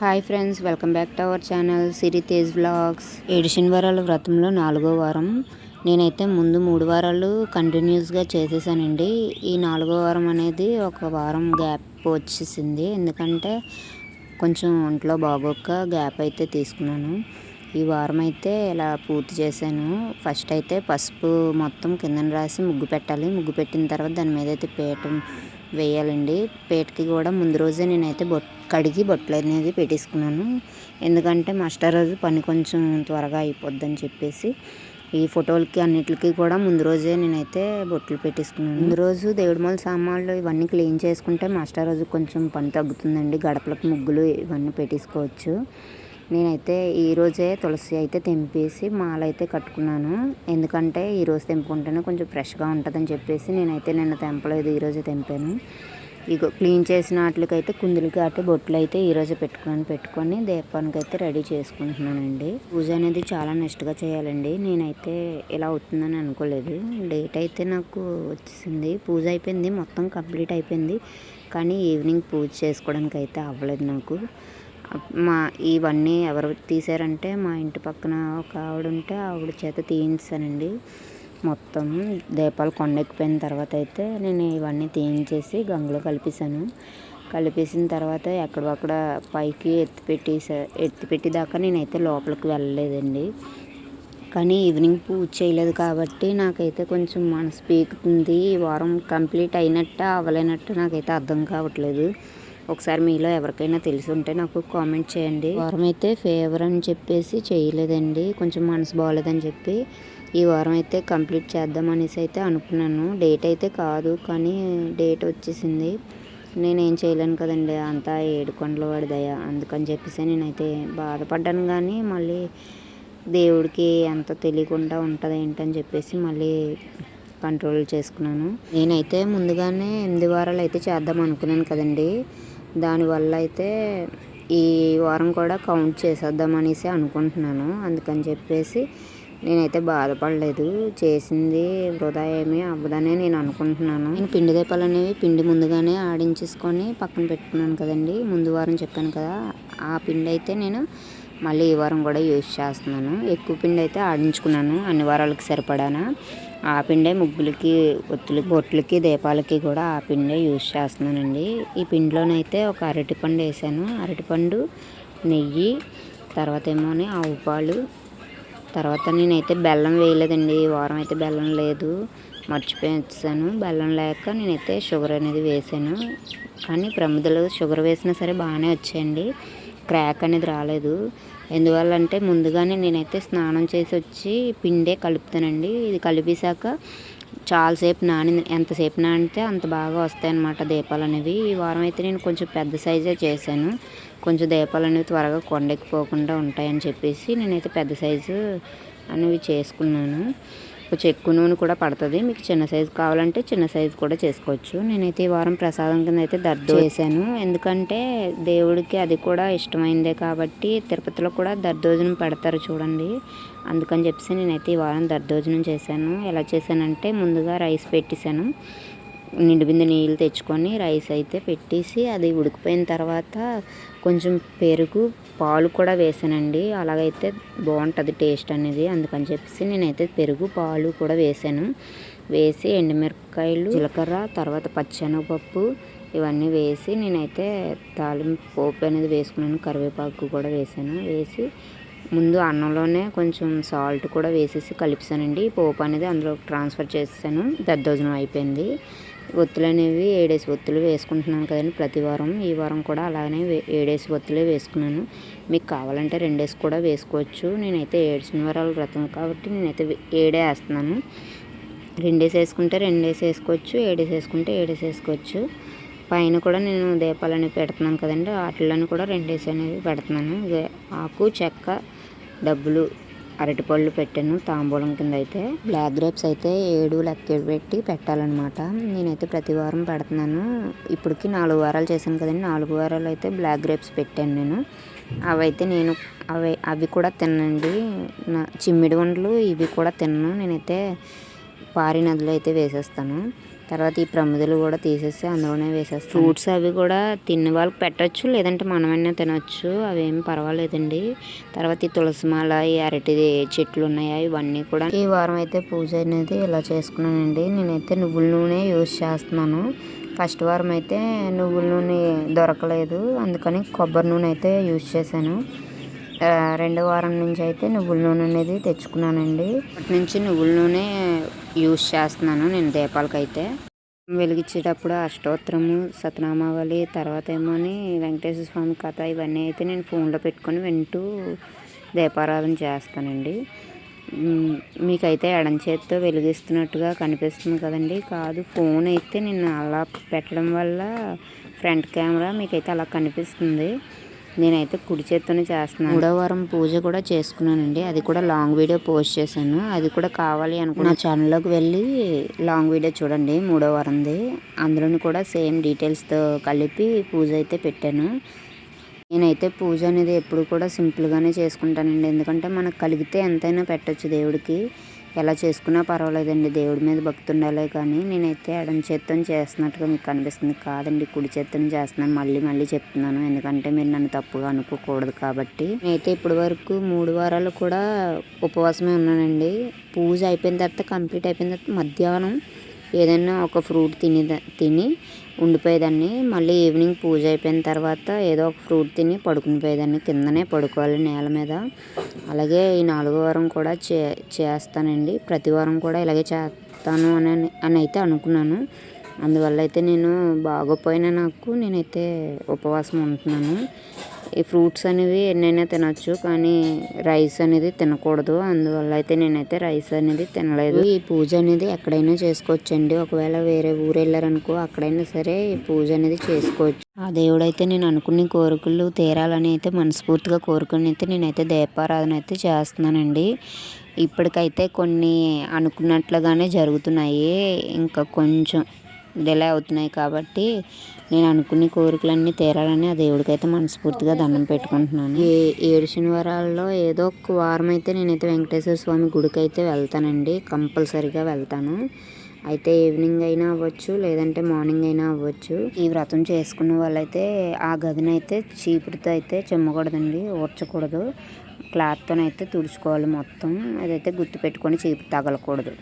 Hi friends welcome back to our channel Siri Tej vlogs. ఏడు శనివారాల వ్రతంలో నాలుగో వారం. నేనైతే ముందు మూడు వారాలు కంటిన్యూస్గా చేసేసానండి. ఈ నాలుగో వారం అనేది ఒక వారం గ్యాప్ వచ్చేసింది. ఎందుకంటే కొంచెం ఒంట్లో బాగోక గ్యాప్ అయితే తీసుకున్నాను. ఈ వారం అయితే ఇలా పూర్తి చేశాను. ఫస్ట్ అయితే పసుపు మొత్తం కిందన రాసి ముగ్గు పెట్టాలి. ముగ్గు పెట్టిన తర్వాత దాని మీద అయితే పీట వేయాలండి. పేటకి కూడా ముందు రోజే నేనైతే బొట్ కడిగి బొట్లు అనేది పెట్టేసుకున్నాను. ఎందుకంటే మాస్టర్ రోజు పని కొంచెం త్వరగా అయిపోద్దని చెప్పేసి ఈ ఫోటోలకి అన్నిటికీ కూడా ముందు రోజే నేనైతే బొట్లు పెట్టేసుకున్నాను. ముందు రోజు దేవుడి మూల సామాన్లు ఇవన్నీ క్లీన్ చేసుకుంటే మాస్టర్ రోజు కొంచెం పని తగ్గుతుందండి. గడపలకు ముగ్గులు ఇవన్నీ పెట్టేసుకోవచ్చు. నేనైతే ఈరోజే తులసి అయితే తెంపేసి మాల అయితే కట్టుకున్నాను. ఎందుకంటే ఈరోజు తెంపుకుంటేనే కొంచెం ఫ్రెష్గా ఉంటుందని చెప్పేసి నేనైతే నిన్న తెంపలేదు ఈరోజే తెంపాను. ఇగో క్లీన్ చేసిన వాటికైతే కుందులకి అటు బొట్లు అయితే ఈరోజే పెట్టుకొని పెట్టుకొని దీపానికి అయితే రెడీ చేసుకుంటున్నానండి. పూజ అనేది చాలా నెక్స్ట్గా చేయాలండి. నేనైతే ఇలా అవుతుందని అనుకోలేదు. డేట్ అయితే నాకు వచ్చేసింది. పూజ అయిపోయింది మొత్తం కంప్లీట్ అయిపోయింది. కానీ ఈవినింగ్ పూజ చేసుకోవడానికి అయితే అవ్వలేదు నాకు. మా ఇవన్నీ ఎవరు తీసారంటే మా ఇంటి పక్కన ఒక ఆవిడ ఉంటే ఆవిడ చేత తీయించానండి. మొత్తం దీపాలు కొండెక్కిపోయిన తర్వాత అయితే నేను ఇవన్నీ తీయించేసి గంగలో కలిపేశాను. కలిపేసిన తర్వాత ఎక్కడక్కడ పైకి ఎత్తిపెట్టేసా ఎత్తిపెట్టి దాకా నేనైతే లోపలికి వెళ్ళలేదండి. కానీ ఈవినింగ్ పూజ చేయలేదు కాబట్టి నాకైతే కొంచెం మనసు పీకుతుంది. ఈ వారం కంప్లీట్ అయినట్టు అవ్వలేనట్టు నాకైతే అర్థం కావట్లేదు. ఒకసారి మీలో ఎవరికైనా తెలిసి ఉంటే నాకు కామెంట్ చేయండి. వారం అయితే ఫేవర్ అని చెప్పేసి చేయలేదండి. కొంచెం మనసు బాగోలేదని చెప్పి ఈ వారం అయితే కంప్లీట్ చేద్దాం అనేసి అయితే అనుకున్నాను. డేట్ అయితే కాదు కానీ డేట్ వచ్చేసింది. నేనేం చేయలేను కదండి అంతా ఏడుకొండల వాడిదయ అందుకని చెప్పేసి నేనైతే బాధపడ్డాను కానీ మళ్ళీ దేవుడికి ఎంత తెలియకుండా ఉంటుంది ఏంటని చెప్పేసి మళ్ళీ కంట్రోల్ చేసుకున్నాను. నేనైతే ముందుగానే ఎనిమిది వారాలు అయితే చేద్దాం అనుకున్నాను కదండి. దానివల్ల అయితే ఈ వారం కూడా కౌంట్ చేసేద్దాం అనేసి అనుకుంటున్నాను. అందుకని చెప్పేసి నేనైతే బాధపడలేదు. చేసింది వృధా ఏమీ అవ్వదనే నేను అనుకుంటున్నాను. నేను పిండి దీపాలు అనేవి పిండి ముందుగానే ఆడించేసుకొని పక్కన పెట్టుకున్నాను కదండి. ముందు వారం చెప్పాను కదా ఆ పిండి అయితే నేను మళ్ళీ ఈ వారం కూడా యూజ్ చేస్తున్నాను. ఎక్కువ పిండి అయితే ఆడించుకున్నాను. అన్ని వారాలకు సరిపడానా? ఆ పిండే ముగ్గులకి ఒత్తులు బొట్లకి దీపాలకి కూడా ఆ పిండే యూజ్ చేస్తున్నానండి. ఈ పిండిలోనైతే ఒక అరటిపండు వేసాను. అరటిపండు నెయ్యి తర్వాత ఏమో ఆవు పాలు. తర్వాత నేనైతే బెల్లం వేయలేదండి. ఈ వారం అయితే బెల్లం లేదు. మర్చిపోయాను బెల్లం లేక నేనైతే షుగర్ అనేది వేసాను. కానీ ప్రమిదలు షుగర్ వేసినా సరే బాగానే వచ్చాయండి. క్రాక్ అనేది రాలేదు. ఎందువల్ల అంటే ముందుగానే నేనైతే స్నానం చేసి వచ్చి పిండే కలుపుతానండి. ఇది కలిపేశాక చాలాసేపు నాని ఎంతసేపు నానితే అంత బాగా వస్తాయన్నమాట దీపాలు అనేవి. ఈ వారం అయితే నేను కొంచెం పెద్ద సైజే చేశాను. కొంచెం దీపాలు అనేవి త్వరగా కొండెక్కిపోకుండా ఉంటాయని చెప్పేసి నేనైతే పెద్ద సైజు అనేవి చేసుకున్నాను. కొంచెం ఎక్కువ నూనె కూడా పడుతుంది. మీకు చిన్న సైజు కావాలంటే చిన్న సైజు కూడా చేసుకోవచ్చు. నేనైతే ఈ వారం ప్రసాదం కింద అయితే దర్దో చేశాను. ఎందుకంటే దేవుడికి అది కూడా ఇష్టమైందే కాబట్టి తిరుపతిలో కూడా దర్దోజనం పెడతారు చూడండి. అందుకని చెప్పేసి నేనైతే ఈ వారం దర్దోజనం చేశాను. ఎలా చేశానంటే ముందుగా రైస్ పెట్టేశాను. నిండుబింద నీళ్ళు తెచ్చుకొని రైస్ అయితే పెట్టేసి అది ఉడికిపోయిన తర్వాత కొంచెం పెరుగు పాలు కూడా వేసానండి. అలాగైతే బాగుంటుంది టేస్ట్ అనేది. అందుకని చెప్పేసి నేనైతే పెరుగు పాలు కూడా వేసాను. వేసి ఎండుమిరపకాయలు జీలకర్ర తర్వాత పచ్చెనగపప్పు ఇవన్నీ వేసి నేనైతే తాలింపు పోపు అనేది వేసుకున్నాను. కరివేపాకు కూడా వేసాను. వేసి ముందు అన్నంలోనే కొంచెం సాల్ట్ కూడా వేసేసి కలిపిసానండి. పోపు అనేది అందులో ట్రాన్స్ఫర్ చేసాను దద్దోజనం అయిపోయింది. ఒత్తులు అనేవి ఏడేసి ఒత్తులు వేసుకుంటున్నాను కదండి ప్రతి వారం. ఈ వారం కూడా అలానే ఏడేసి ఒత్తులే వేసుకున్నాను. మీకు కావాలంటే రెండేసి కూడా వేసుకోవచ్చు. నేనైతే ఏడు శనివారాలు వ్రతం కాబట్టి నేనైతే ఏడే వేస్తున్నాను. రెండేసి వేసుకుంటే రెండేసి వేసుకోవచ్చు ఏడేసి వేసుకుంటే ఏడేసి వేసుకోవచ్చు. పైన కూడా నేను దీపాలు అనేవి పెడుతున్నాను కదండి వాటిలోని కూడా రెండేసి అనేవి పెడుతున్నాను. ఆకు చెక్క డబ్బులు అరటిపళ్ళు పెట్టాను తాంబూలం కింద అయితే బ్లాక్ గ్రేప్స్ అయితే ఏడు లెక్క పెట్టి పెట్టాలన్నమాట. నేనైతే ప్రతి వారం పెడుతున్నాను. ఇప్పటికి నాలుగు వారాలు చేశాను కదండి. నాలుగు వారాలు అయితే బ్లాక్ గ్రేప్స్ పెట్టాను నేను. అవైతే నేను అవి అవి కూడా తినండి నా చిమ్మిడి వండ్లు ఇవి కూడా తిన్నాను నేనైతే పారి నదిలో అయితే వేసేస్తాను. తర్వాత ఈ ప్రమిదలు కూడా తీసేసి అందులోనే వేసేస్తాం ఫ్రూట్స్ అవి కూడా తిన్న వాళ్ళకి పెట్టచ్చు లేదంటే మనమైనా తినవచ్చు అవేం పర్వాలేదండి. తర్వాత ఈ తులసిమాల ఈ అరటి చెట్లు ఉన్నాయి ఇవన్నీ కూడా ఈ వారం అయితే పూజ అనేది ఇలా చేసుకున్నానండి. నేనైతే నువ్వుల నూనె యూజ్ చేస్తున్నాను. ఫస్ట్ వారం అయితే నువ్వుల నూనె దొరకలేదు. అందుకని కొబ్బరి నూనె అయితే యూజ్ చేశాను. రెండో వారం నుంచి అయితే నువ్వుల నూనె అనేది తెచ్చుకున్నానండి. అప్పటి నుంచి నువ్వుల నూనె యూజ్ చేస్తున్నాను నేను దీపాలకైతే. వెలిగించేటప్పుడు అష్టోత్తరము సతనామావళి తర్వాత ఏమో అని వెంకటేశ్వర స్వామి కథ ఇవన్నీ అయితే నేను ఫోన్లో పెట్టుకొని వింటూ దీపారాధన చేస్తానండి. మీకైతే ఎడం చేతితో వెలిగిస్తున్నట్టుగా కనిపిస్తుంది కదండి. కాదు ఫోన్ అయితే నేను అలా పెట్టడం వల్ల ఫ్రంట్ కెమెరా మీకైతే అలా కనిపిస్తుంది. నేనైతే కుడి చేత్తోనే చేస్తున్నాను. మూడో వారం పూజ కూడా చేసుకున్నానండి. అది కూడా లాంగ్ వీడియో పోస్ట్ చేశాను. అది కూడా కావాలి అనుకున్న ఛానల్లోకి వెళ్ళి లాంగ్ వీడియో చూడండి మూడో వారంది. అందులోని కూడా సేమ్ డీటెయిల్స్తో కలిపి పూజ అయితే పెట్టాను. నేనైతే పూజ అనేది ఎప్పుడు కూడా సింపుల్గానే చేసుకుంటానండి. ఎందుకంటే మనకు కలిగితే ఎంతైనా పెట్టొచ్చు దేవుడికి. ఎలా చేసుకున్నా పర్వాలేదండి. దేవుడి మీద భక్తి ఉండాలి కానీ నేనైతే ఎడం చేత్తో చేస్తున్నట్టుగా మీకు కనిపిస్తుంది. కాదండి కుడి చేత్తోనే చేస్తున్నాను. మళ్ళీ మళ్ళీ చెప్తున్నాను. ఎందుకంటే మీరు నన్ను తప్పుగా అనుకోకూడదు కాబట్టి. నేనైతే ఇప్పటి వరకు మూడు వారాలు కూడా ఉపవాసమే ఉన్నానండి. పూజ అయిపోయిన తర్వాత కంప్లీట్ అయిపోయిన తర్వాత మధ్యాహ్నం ఏదైనా ఒక ఫ్రూట్ తిని తిని ఉండిపోయేదాన్ని. మళ్ళీ ఈవినింగ్ పూజ అయిపోయిన తర్వాత ఏదో ఒక ఫ్రూట్ తిని పడుకుని పోయేదాన్ని. కిందనే పడుకోవాలి నేల మీద. అలాగే ఈ నాలుగో వారం కూడా చే చేస్తానండి. ప్రతి వారం కూడా ఇలాగే చేస్తాను అని అని అయితే అనుకున్నాను. అందువల్ల అయితే నేను బాగోపోయినా నాకు నేనైతే ఉపవాసం ఉంటున్నాను. ఈ ఫ్రూట్స్ అనేవి ఎన్నైనా తినొచ్చు కానీ రైస్ అనేది తినకూడదు. అందువల్ల అయితే నేనైతే రైస్ అనేది తినలేదు. ఈ పూజ అనేది ఎక్కడైనా చేసుకోవచ్చండి. ఒకవేళ వేరే ఊరు వెళ్ళారనుకో అక్కడైనా సరే ఈ పూజ అనేది చేసుకోవచ్చు. ఆ దేవుడైతే నేను అనుకున్న కోరికలు తీరాలని అయితే మనస్ఫూర్తిగా కోరుకుని అయితే నేనైతే దీపారాధన అయితే చేస్తున్నానండి. ఇప్పటికైతే కొన్ని అనుకున్నట్లుగానే జరుగుతున్నాయి. ఇంకా కొంచెం డిలే అవుతున్నాయి కాబట్టి నేను అనుకున్న కోరికలన్నీ తీరాలని ఆ దేవుడికైతే మనస్ఫూర్తిగా దండం పెట్టుకుంటున్నాను. ఏ ఏడు శనివారాల్లో ఏదో ఒక వారం అయితే నేనైతే వెంకటేశ్వర స్వామి గుడికి అయితే వెళ్తానండి. కంపల్సరీగా వెళ్తాను. అయితే ఈవినింగ్ అయినా అవ్వచ్చు లేదంటే మార్నింగ్ అయినా అవ్వచ్చు. ఈ వ్రతం చేసుకున్న వాళ్ళైతే ఆ గదిని అయితే చీపురుతో అయితే చెమ్మకూడదండి ఊడ్చకూడదు. క్లాత్తోనైతే తుడుచుకోవాలి మొత్తం. అదైతే గుర్తుపెట్టుకొని చీపు తగలకూడదు.